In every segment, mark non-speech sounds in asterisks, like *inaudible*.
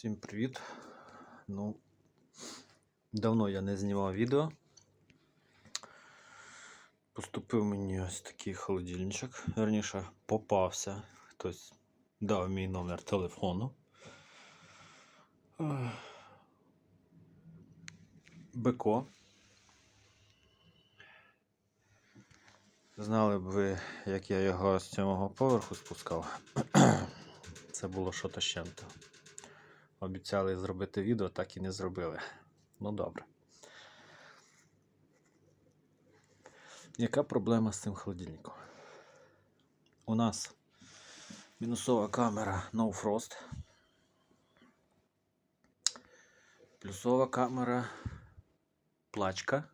Всім привіт. Ну, давно я не знімав відео. Поступив мені ось такий холодильничок. Верніше, попався. Хтось дав мій номер телефону. Беко. Знали б ви, як я його з цього поверху спускав. *clears throat* Це було що то з. Обіцяли зробити відео, так і не зробили. Ну добре. Яка проблема з цим холодильником? У нас мінусова камера No Frost. Плюсова камера плачка,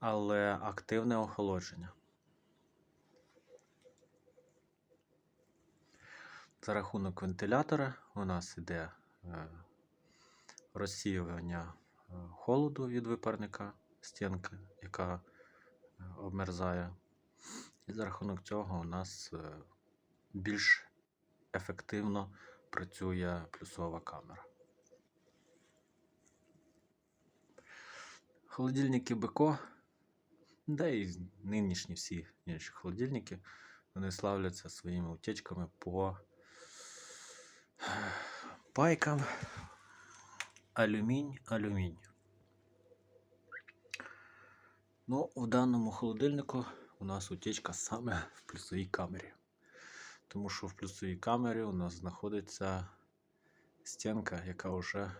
але активне охолодження. За рахунок вентилятора у нас іде е, розсіювання е, холоду від випарника стінки, яка е, обмерзає. І за рахунок цього у нас більш ефективно працює плюсова камера. Холодильники Беко, да і нинішні всі інші холодильники, вони славляться своїми утечками по пайкам алюмінь, алюмінь. Ну, в даному холодильнику у нас утечка саме в плюсовій камері. Тому що в плюсовій камері у нас знаходиться стінка, яка вже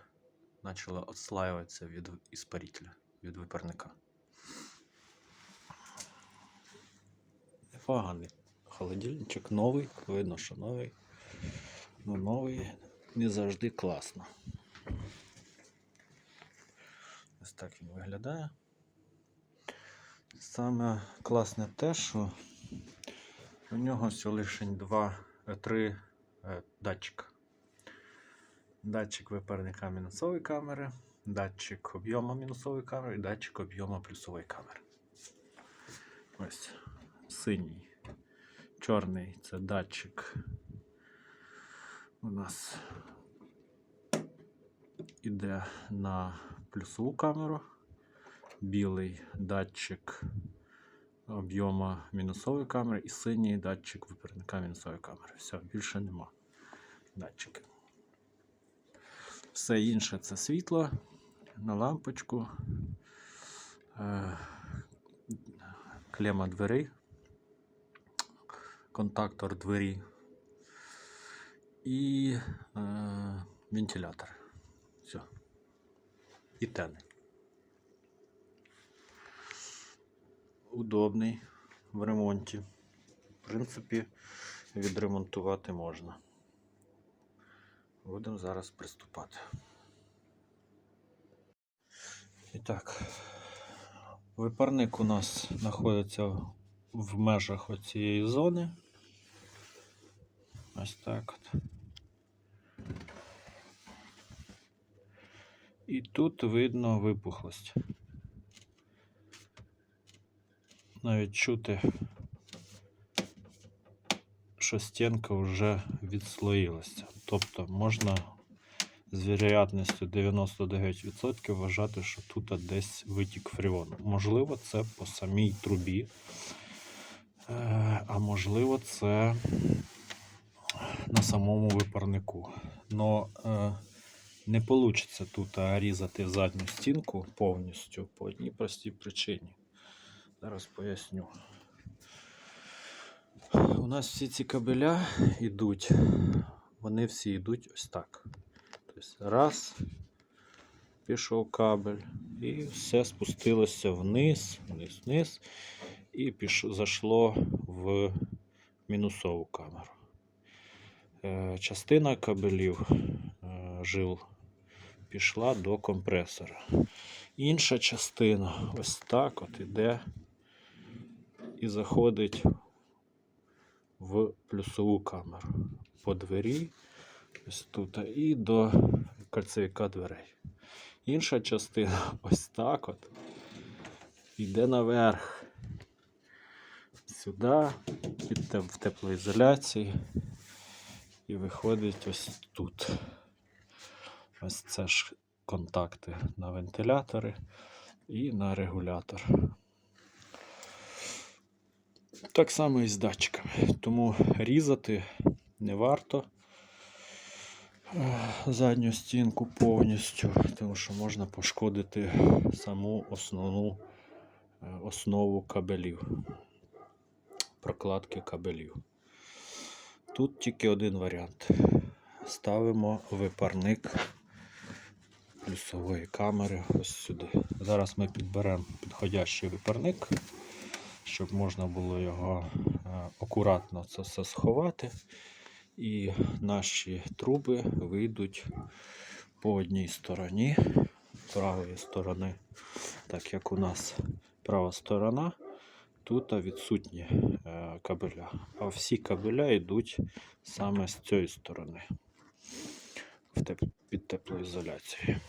почала відслаюватися від іспарителя, від випарника. Непоганий холодильничок новий, видно, що новий. Ну, новий не завжди класно. Ось так він виглядає. Саме класне те, що у нього всього лише два, е, три датчика. Датчик випарника мінусової камери, датчик об'єму мінусової камери і датчик об'єму плюсової камери. Ось синій. Чорний це датчик у нас іде на плюсову камеру, білий датчик об'єму мінусової камери і синій датчик випарника мінусової камери. Все, більше нема датчиків. Все інше це світло на лампочку, е, клема дверей, контактор двері і е, вентилятор. Все. І тени. Удобний в ремонті. В принципі, відремонтувати можна. Будемо зараз приступати. І так, випарник у нас знаходиться в межах оцієї зони. Ось так от. І тут видно випухлость. Навіть чути, що стінка вже відслоїлася. Тобто можна з вероятністю 99% вважати, що тут десь витік фріону. Можливо, це по самій трубі, е, а можливо, це на самому випарнику. Но е, не вийде тут різати задню стінку повністю по одній простій причині. Зараз поясню. У нас всі ці кабеля йдуть, вони всі йдуть ось так. Тобто раз, пішов кабель, і все спустилося вниз, вниз, вниз, і пішло, зашло в мінусову камеру. Е, частина кабелів е, жил пішла до компресора. Інша частина ось так от іде і заходить в плюсову камеру по двері, ось тут, і до кольцевика дверей. Інша частина *laughs* ось так от йде наверх. Сюди, в теплоізоляції і виходить ось тут. Ось це ж контакти на вентилятори і на регулятор. Так само і з датчиками. Тому різати не варто е, задню стінку повністю, тому що можна пошкодити саму основну е, основу кабелів, прокладки кабелів. Тут тільки один варіант. Ставимо випарник плюсової камери ось сюди. Зараз ми підберемо підходящий випарник, щоб можна було його е, акуратно це все сховати. І наші труби вийдуть по одній стороні правої сторони, так як у нас права сторона, тут відсутні е, кабеля. А всі кабеля йдуть саме з цієї сторони під теплоізоляцією.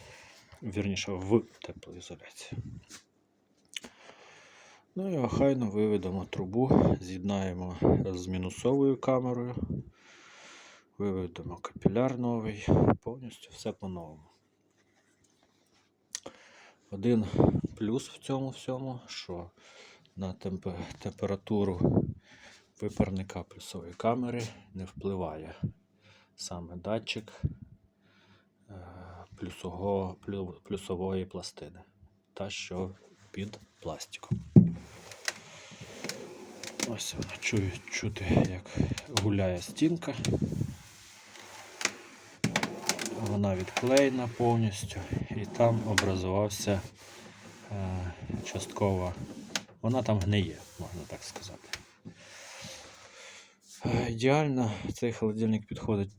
Вірніше, в теплоізоляції. Ну і охайно виведемо трубу, з'єднаємо з мінусовою камерою, виведемо капіляр новий, повністю все по-новому. Один плюс в цьому всьому, що на темпе- температуру випарника плюсової камери не впливає саме датчик е, плюсого, плю- плюсової пластини, та що під пластиком. Ось вона чую, чути, як гуляє стінка. Вона відклеєна повністю і там образувався е, частково. Вона там гниє, можна так сказати. Е, Ідеально цей холодильник підходить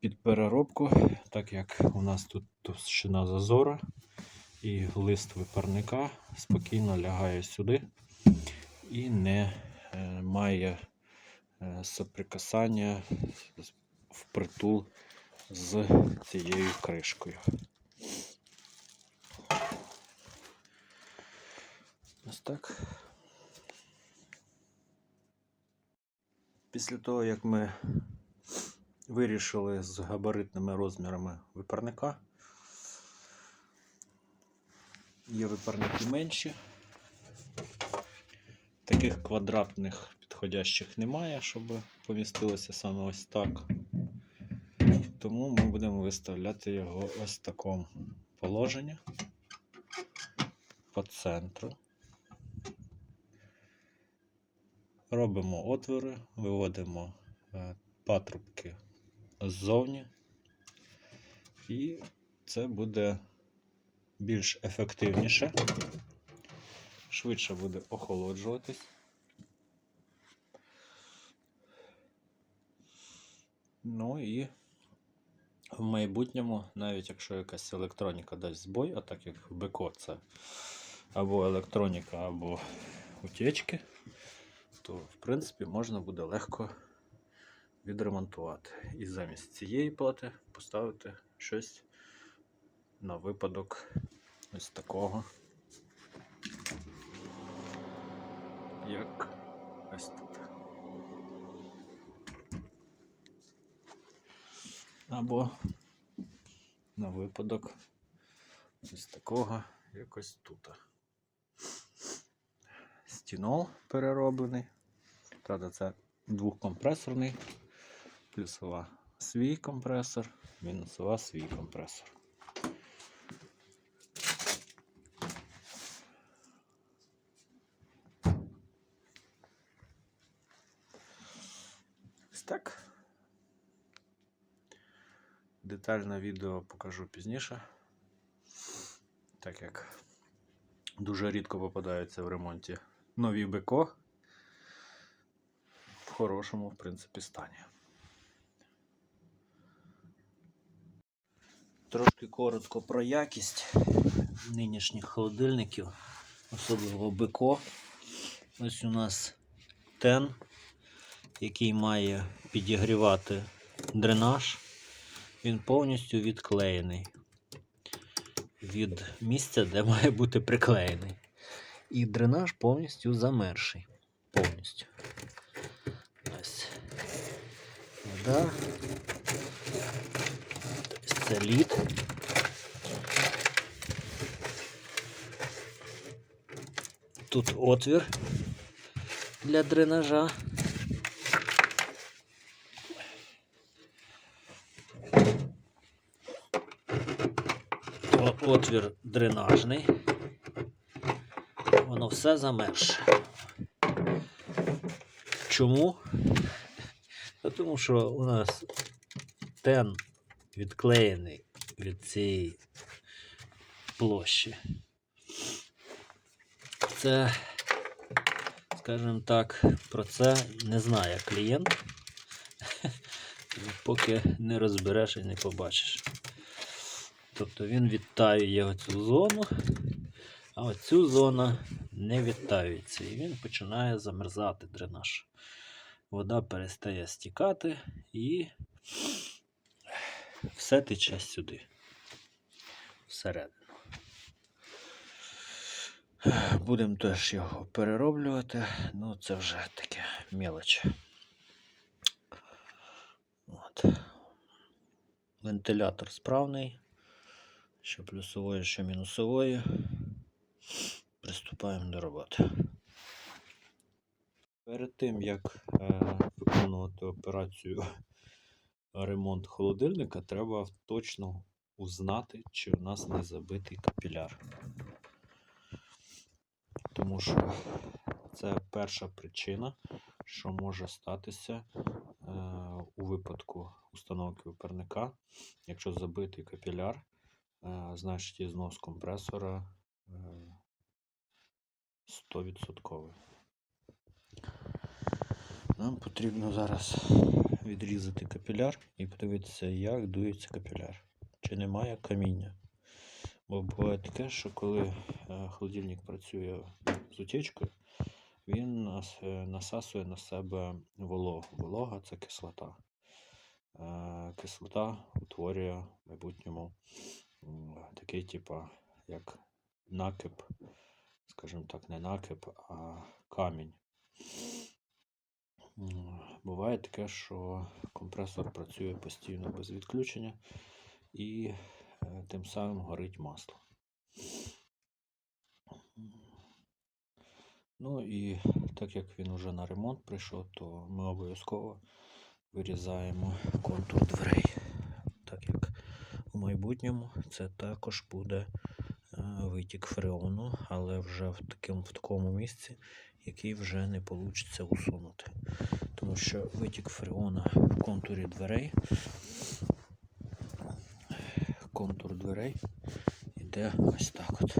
під переробку, так як у нас тут товщина зазора і лист випарника спокійно лягає сюди і не е, має е, соприкасання впритул з цією кришкою. Ось так. Після того, як ми вирішили з габаритними розмірами випарника, є випарники менші. Таких квадратних підходящих немає, щоб помістилося саме ось так. Тому ми будемо виставляти його ось в такому положенні по центру. Робимо отвори, виводимо е, патрубки ззовні, і це буде більш ефективніше, швидше буде охолоджуватись. Ну і в майбутньому, навіть якщо якась електроніка дасть збой, а так як в БКО це або електроніка, або утечки, то в принципі можна буде легко відремонтувати. І замість цієї плати поставити щось на випадок ось такого, як ось тут. Або на випадок ось такого якось тут. Стінол перероблений. Правда, це двохкомпресорний, плюсова свій компресор, мінусова свій компресор. Так. Детальне відео покажу пізніше, так як дуже рідко попадаються в ремонті нові БКО в хорошому, в принципі, стані. Трошки коротко про якість нинішніх холодильників, особливо БКО. Ось у нас тен, який має підігрівати дренаж. Він повністю відклеєний від місця, де має бути приклеєний. І дренаж повністю замерший. Повністю. Да? Це лід. Тут отвір для дренажа. Отвір дренажний. Воно все замерше. Чому? Тому що у нас тен відклеєний від цієї площі. Це, скажімо так, про це не знає клієнт, *laughs* поки не розбереш і не побачиш. Тобто він відтаює оцю зону, а оцю зону не відтаюється. І він починає замерзати дренаж. Вода перестає стікати і все тече сюди. Всередину. Будемо теж його перероблювати, ну це вже таке мелоч. От. Вентилятор справний, що плюсової, що мінусової. Приступаємо до роботи. Перед тим, як е, виконувати операцію *laughs* ремонт холодильника, треба точно узнати, чи у нас не забитий капіляр. Тому що це перша причина, що може статися е, у випадку установки випарника. Якщо забитий капіляр, е, значить і знос компресора е, 100%. Нам потрібно зараз відрізати капіляр і подивитися, як дується капіляр. Чи немає каміння. Бо буває таке, що коли е, холодильник працює з утечкою, він е, насасує на себе вологу. Волога це кислота. Е, Кислота утворює в майбутньому такий, типа, як накип, скажімо так, не накип, а камінь. Буває таке, що компресор працює постійно без відключення і е, тим самим горить масло. Ну і так як він уже на ремонт прийшов, то ми обов'язково вирізаємо контур дверей. Так як у майбутньому це також буде витік фреону, але вже в такому, в такому місці, який вже не вийде усунути. Тому що витік фреона в контурі дверей, контур дверей йде ось так от.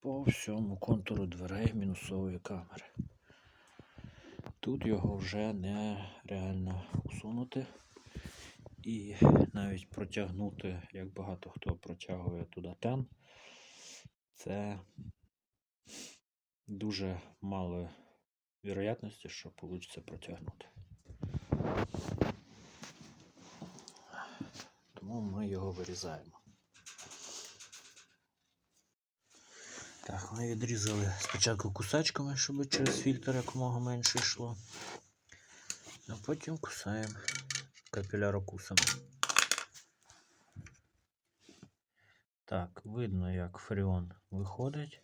По всьому контуру дверей мінусової камери. Тут його вже нереально усунути. І навіть протягнути, як багато хто протягує туди тен, це дуже мало вірогідності, що вийде протягнути. Тому ми його вирізаємо. Так, ми відрізали спочатку кусачками, щоб через фільтр якомога менше йшло. А потім кусаємо капілярокусами. Так, видно, як фреон виходить.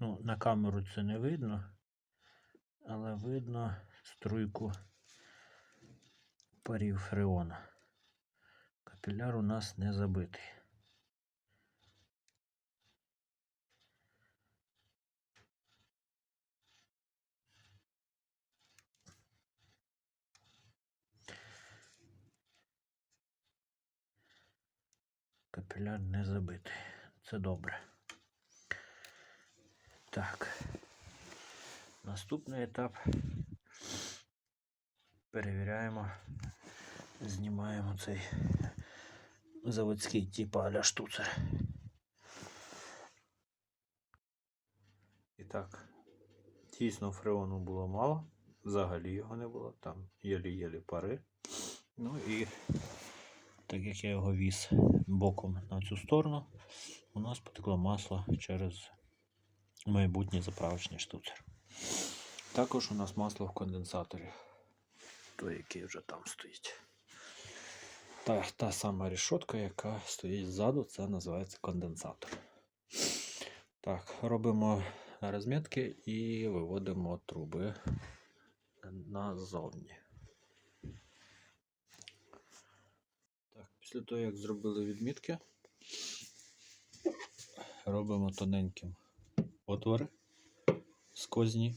Ну, на камеру це не видно, але видно струйку парів фреона. Капіляр у нас не забитий. Капіляр не забитий. Це добре. Так. Наступний етап. Перевіряємо, знімаємо цей заводський типу аля штуцер. І так, дійсно фреону було мало, взагалі його не було, там єлі-єлі пари. Ну і так як я його віз боком на цю сторону, у нас потекло масло через майбутній заправочний штуцер. Також у нас масло в конденсаторі. той, який вже там стоїть. Та, та сама рішотка, яка стоїть ззаду, це називається конденсатор. Так, робимо розмітки і виводимо труби назовні. Після того, як зробили відмітки, робимо тоненьким отвори сквозні.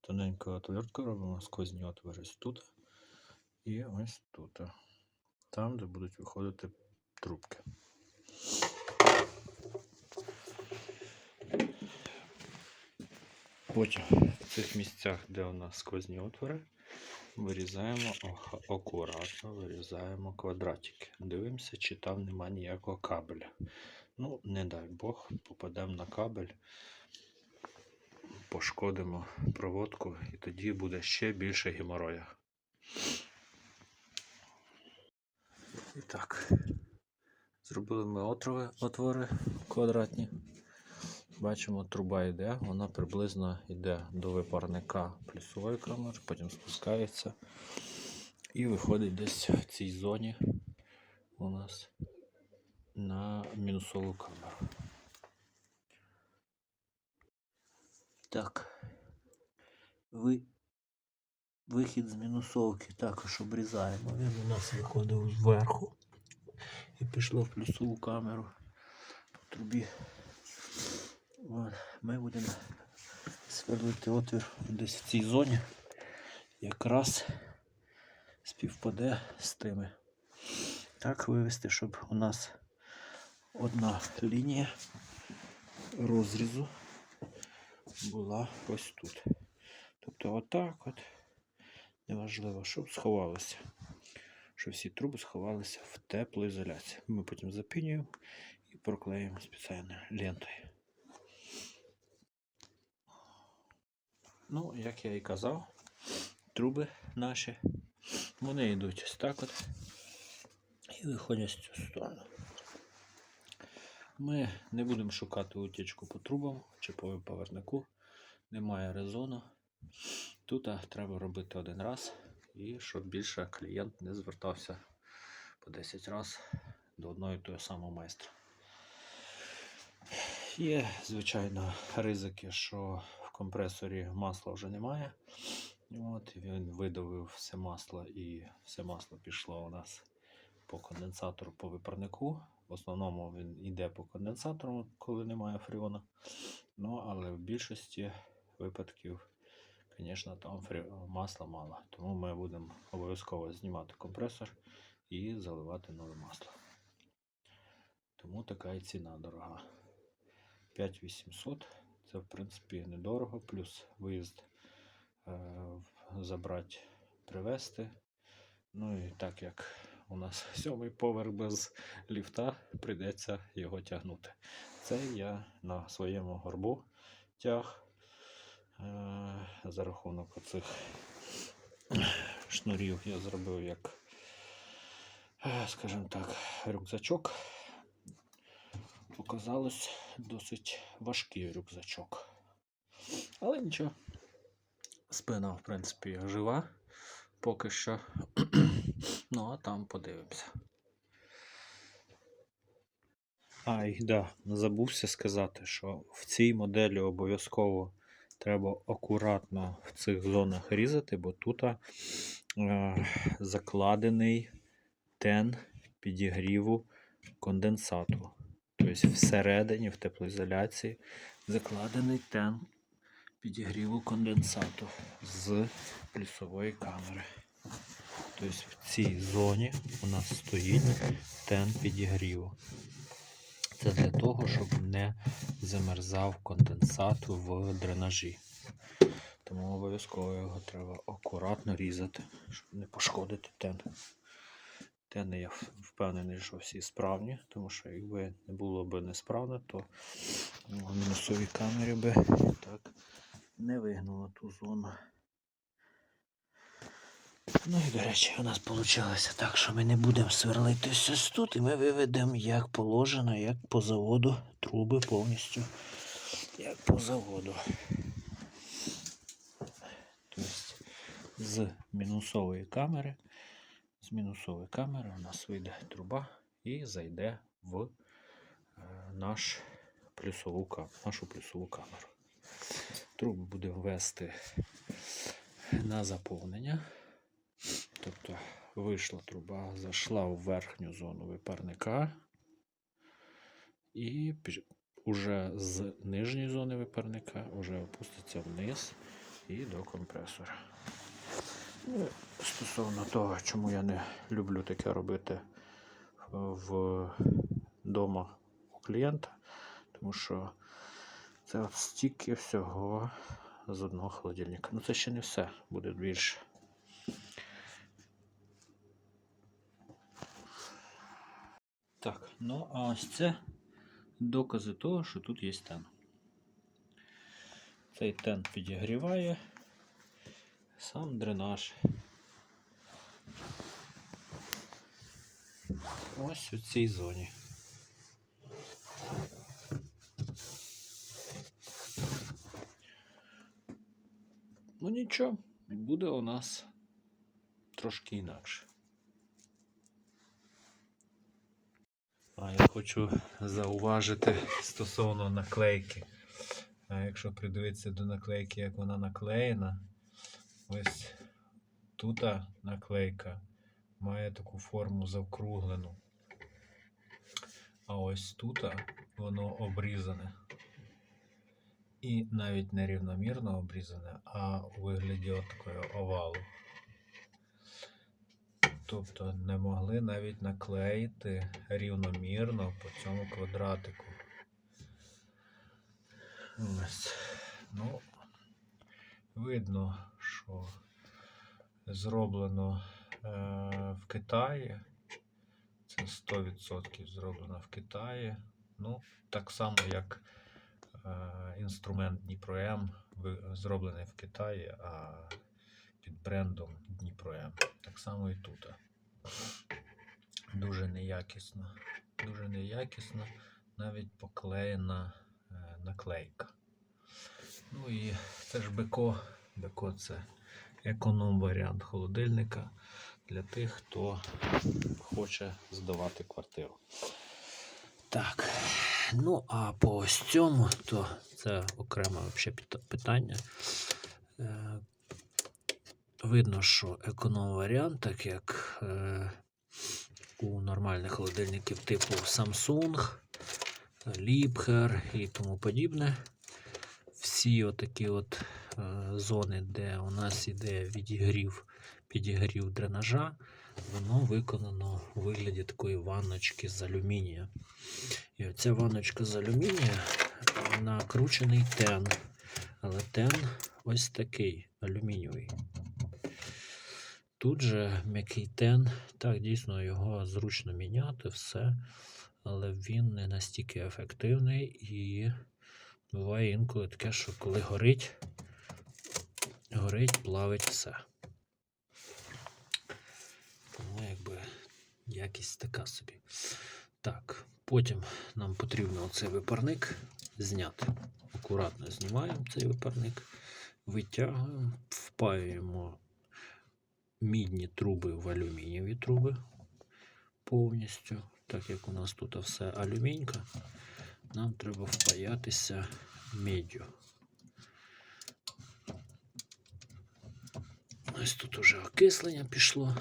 Тоненькою отверткою робимо сквозні отвори ось тут і ось тут. Там, де будуть виходити трубки. Потім в цих місцях, де у нас сквозні отвори, вирізаємо акуратно, вирізаємо квадратики. Дивимося, чи там нема ніякого кабеля. Ну, не дай Бог, попадемо на кабель, пошкодимо проводку, і тоді буде ще більше геморроя. І так, зробили ми отвори, отвори квадратні. Бачимо, труба йде, вона приблизно йде до випарника плюсової камери, потім спускається і виходить десь в цій зоні у нас на мінусову камеру. Так. Ви... Вихід з мінусовки також обрізаємо. Він у нас виходив зверху і пішло в плюсову камеру по трубі. Ми будемо сверлити отвір десь в цій зоні. Якраз співпаде з тими. Так вивести, щоб у нас одна лінія розрізу була ось тут. Тобто отак от. Неважливо, щоб сховалося. Щоб всі труби сховалися в теплоізоляції. Ми потім запінюємо і проклеїмо спеціальною лентою. Ну, як я і казав, труби наші, вони йдуть ось так от і виходять з цю сторону. Ми не будемо шукати утічку по трубам чи по повернику. Немає резону. Тут треба робити один раз, і щоб більше клієнт не звертався по 10 разів до одного і того самого майстра. Є, звичайно, ризики, що компресорі масла вже немає. От, він видавив все масло і все масло пішло у нас по конденсатору по випарнику. В основному він йде по конденсатору, коли немає фріону. Ну, але в більшості випадків, звісно, там масла мало. Тому ми будемо обов'язково знімати компресор і заливати нове масло. Тому така і ціна дорога. 5800 це в принципі недорого, плюс виїзд е, забрати, привезти. Ну і так як у нас *laughs* сьомий поверх без ліфта, прийдеться його тягнути. Це я на своєму горбу тяг е, за рахунок оцих шнурів я зробив як, е, скажімо так, рюкзачок. Показалось досить важкий рюкзачок. Але нічого. Спина, в принципі, жива поки що. *clears throat* ну, а там подивимося. А, і да, забувся сказати, що в цій моделі обов'язково треба акуратно в цих зонах різати, бо тут е, закладений тен підігріву конденсату. Тобто всередині, в теплоізоляції, закладений тен підігріву конденсату з плюсової камери. Тобто в цій зоні у нас стоїть тен підігріву. Це для того, щоб не замерзав конденсат в дренажі. Тому обов'язково його треба акуратно різати, щоб не пошкодити тен. Тени я впевнений, що всі справні, тому що якби не було б несправно, то в мінусовій камері би так не вигнуло ту зону. Ну і, до речі, у нас вийшло так, що ми не будемо сверлити ось тут, і ми виведемо як положено, як по заводу, труби повністю, як по заводу. Тобто з мінусової камери. З мінусової камери у нас вийде труба і зайде в е, наш плюсову, нашу плюсову камеру. Трубу будемо ввести на заповнення. Тобто вийшла труба, зайшла в верхню зону випарника. І уже з нижньої зони випарника вже опуститься вниз і до компресора. Стосовно того, чому я не люблю таке робити в дома у клієнта, тому що це от стільки всього з одного холодильника. Ну це ще не все, буде більше. Так, ну а ось це докази того, що тут є тен. Цей тен підігріває сам дренаж. Ось у цій зоні. Ну нічого, буде у нас трошки інакше. А я хочу зауважити стосовно наклейки. А якщо придивитися до наклейки, як вона наклеєна, ось тут наклейка має таку форму завкруглену. А ось тут воно обрізане. І навіть не рівномірно обрізане, а у вигляді от такого овалу. Тобто не могли навіть наклеїти рівномірно по цьому квадратику. Ось. Ну, видно, що зроблено е, в Китаї. Це 100% зроблено в Китаї. Ну, так само, як е, інструмент Дніпро М зроблений в Китаї, а під брендом Дніпро М. Так само і тут. Дуже неякісно. Дуже неякісно, навіть поклеєна е, наклейка. Ну і це ж Беко. Беко це економ варіант холодильника для тих, хто хоче здавати квартиру. Так. Ну, а по ось цьому, то це окреме піта- питання. Е, видно, що економ варіант, так як е, у нормальних холодильників типу Samsung, Liebherr і тому подібне. Всі отакі от е, зони, де у нас іде відігрів, підігрів дренажа, воно виконано у вигляді такої ванночки з алюмінія. І оця ванночка з алюмінія накручений тен. Але тен ось такий алюмінієвий. Тут же м'який тен, так, дійсно його зручно міняти, все, але він не настільки ефективний і буває інколи таке, що коли горить, горить, плавить все. Тому якби якість така собі. Так, потім нам потрібно оцей випарник зняти. Акуратно знімаємо цей випарник, витягуємо, впаюємо мідні труби в алюмінієві труби повністю. Так як у нас тут все алюмінька, нам треба впаятися меддю. Ось тут уже окислення пішло.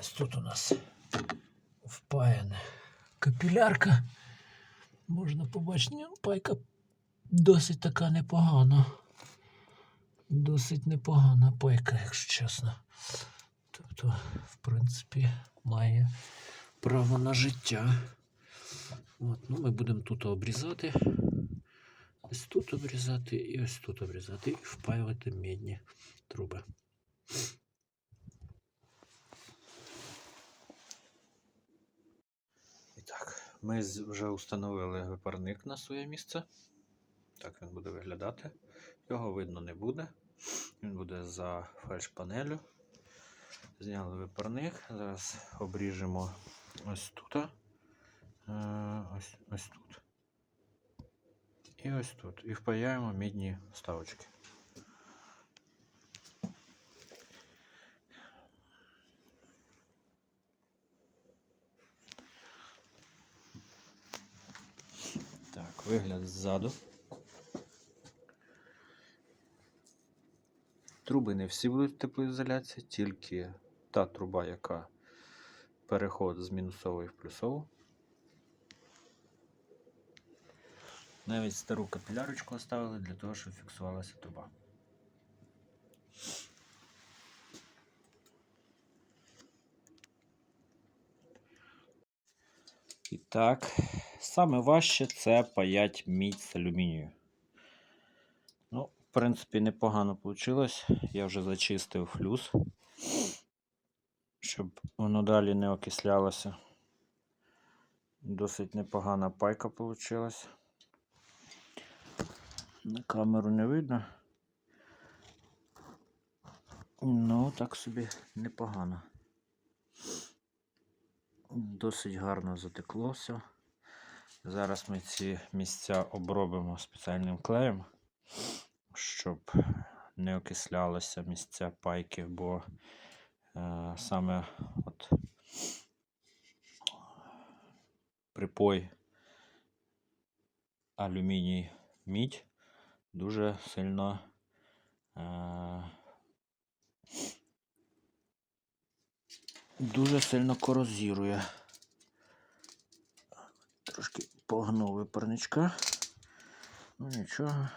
Ось тут у нас впаяна капілярка. Можна побачити, ну, пайка досить така непогана. Досить непогана пайка, якщо чесно. Тобто, в принципі, має право на життя. От, ну, ми будемо тут обрізати. Ось тут обрізати і ось тут обрізати. І впаювати медні труби. І так, ми вже встановили випарник на своє місце. Так він буде виглядати. Його видно не буде. Він буде за фальш-панелю. Зняли випарник. Зараз обріжемо ось тут. Ось, ось тут. І ось тут. І впаяємо мідні вставочки. Так, вигляд ззаду. Труби не всі будуть в теплоізоляції, тільки та труба, яка переход з мінусової в плюсову. Навіть стару капілярочку оставили для того, щоб фіксувалася труба. І так, саме важче це паять мідь з алюмінію. Ну, в принципі, непогано вийшло. Я вже зачистив флюс, щоб воно далі не окислялося. Досить непогана пайка вийшла. На камеру не видно. Ну, так собі непогано. Досить гарно затекло все. Зараз ми ці місця обробимо спеціальним клеєм, щоб не окислялися місця пайки, бо е, саме от припой алюміній мідь дуже сильно е, дуже сильно корозірує. Трошки погнув випарничка. Ну нічого.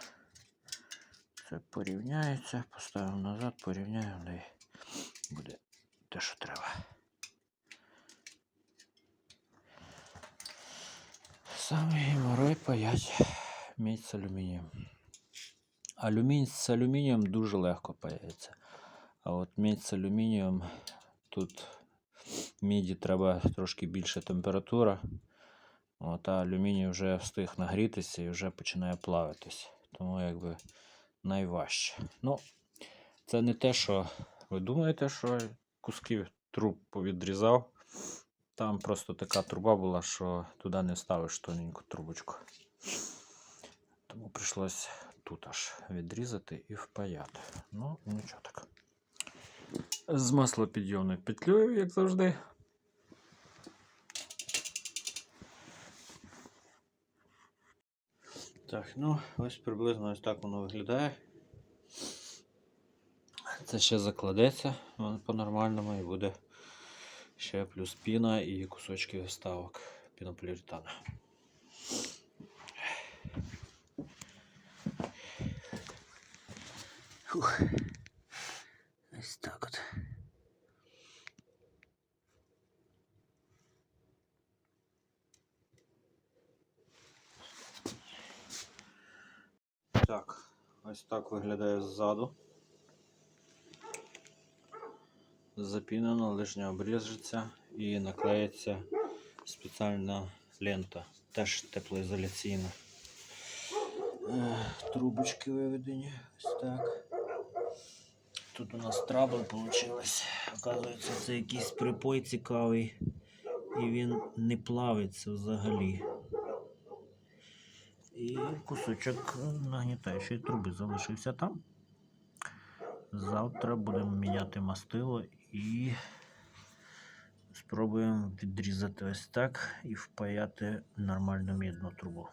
Це порівняється. Поставимо назад, порівняємо, і буде те, що треба. Саме геморрой паять мідь з алюмінієм. Алюмінь з алюмінієм дуже легко паяється. А от мідь з алюмінієм тут міді треба трошки більша температура. От, а алюміній вже встиг нагрітися і вже починає плавитись. Тому якби найважче. Ну, це не те, що ви думаєте, що куски труб повідрізав. Там просто така труба була, що туди не ставиш тоненьку трубочку. Тому прийшлось тут аж відрізати і впаяти. Ну, нічого так. З маслопідйомною петлею, як завжди. Так, ну, ось приблизно ось так воно виглядає. Це ще закладеться по-нормальному і буде ще плюс піна і кусочки вставок пінополіуретану. Фух. Ось так от. Так, ось так виглядає ззаду. Запінено, лишня обріжеться і наклеїться спеціальна лента, теж теплоізоляційна. Е, Трубочки виведені ось так. Тут у нас трабл вийшло. Оказується, це якийсь припой цікавий. І він не плавиться взагалі. І кусочок нагнітаючої труби залишився там. Завтра будемо міняти мастило і спробуємо відрізати ось так і впаяти нормальну мідну трубу.